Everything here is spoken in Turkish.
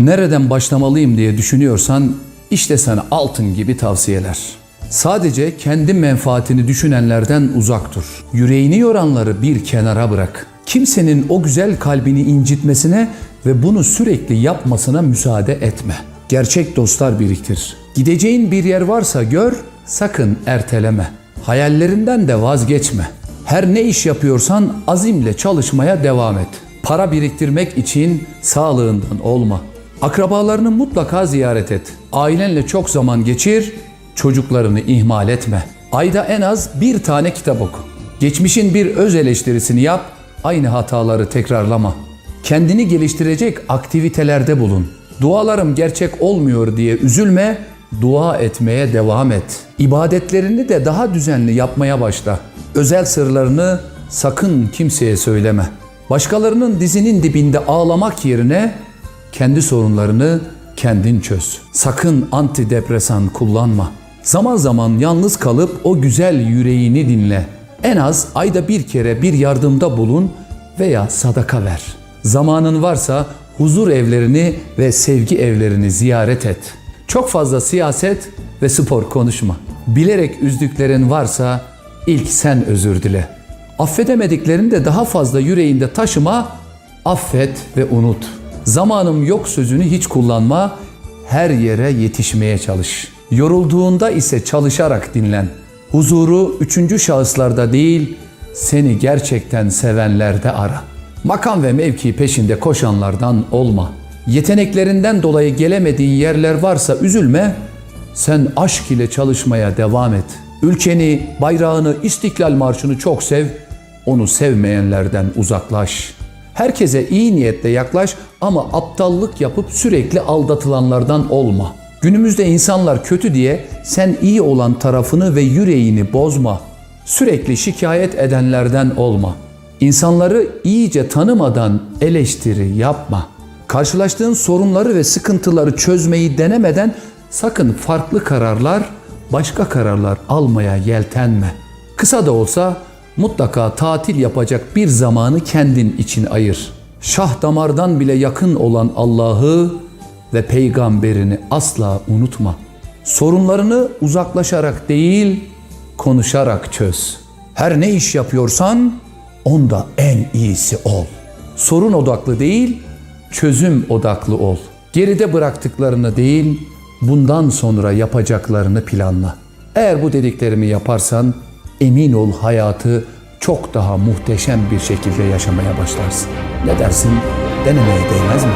Nereden başlamalıyım diye düşünüyorsan işte sana altın gibi tavsiyeler. Sadece kendi menfaatini düşünenlerden uzak dur. Yüreğini yoranları bir kenara bırak. Kimsenin o güzel kalbini incitmesine ve bunu sürekli yapmasına müsaade etme. Gerçek dostlar biriktir. Gideceğin bir yer varsa gör, sakın erteleme. Hayallerinden de vazgeçme. Her ne iş yapıyorsan azimle çalışmaya devam et. Para biriktirmek için sağlığından olma. Akrabalarını mutlaka ziyaret et. Ailenle çok zaman geçir, çocuklarını ihmal etme. Ayda en az bir tane kitap oku. Geçmişin bir öz eleştirisini yap, aynı hataları tekrarlama. Kendini geliştirecek aktivitelerde bulun. Dualarım gerçek olmuyor diye üzülme, dua etmeye devam et. İbadetlerini de daha düzenli yapmaya başla. Özel sırlarını sakın kimseye söyleme. Başkalarının dizinin dibinde ağlamak yerine kendi sorunlarını kendin çöz. Sakın antidepresan kullanma. Zaman zaman yalnız kalıp o güzel yüreğini dinle. En az ayda bir kere bir yardımda bulun veya sadaka ver. Zamanın varsa huzur evlerini ve sevgi evlerini ziyaret et. Çok fazla siyaset ve spor konuşma. Bilerek üzdüklerin varsa ilk sen özür dile. Affedemediklerini de daha fazla yüreğinde taşıma, affet ve unut. Zamanım yok sözünü hiç kullanma, her yere yetişmeye çalış. Yorulduğunda ise çalışarak dinlen. Huzuru üçüncü şahıslarda değil, seni gerçekten sevenlerde ara. Makam ve mevki peşinde koşanlardan olma. Yeteneklerinden dolayı gelemediğin yerler varsa üzülme, sen aşk ile çalışmaya devam et. Ülkeni, bayrağını, istiklal marşını çok sev, onu sevmeyenlerden uzaklaş. Herkese iyi niyetle yaklaş ama aptallık yapıp sürekli aldatılanlardan olma. Günümüzde insanlar kötü diye sen iyi olan tarafını ve yüreğini bozma. Sürekli şikayet edenlerden olma. İnsanları iyice tanımadan eleştiri yapma. Karşılaştığın sorunları ve sıkıntıları çözmeyi denemeden sakın farklı kararlar, başka kararlar almaya yeltenme. Kısa da olsa mutlaka tatil yapacak bir zamanı kendin için ayır. Şah damardan bile yakın olan Allah'ı ve peygamberini asla unutma. Sorunlarını uzaklaşarak değil, konuşarak çöz. Her ne iş yapıyorsan onda en iyisi ol. Sorun odaklı değil, çözüm odaklı ol. Geride bıraktıklarını değil, bundan sonra yapacaklarını planla. Eğer bu dediklerimi yaparsan emin ol hayatı çok daha muhteşem bir şekilde yaşamaya başlarsın. Ne dersin? Denemeye değmez mi?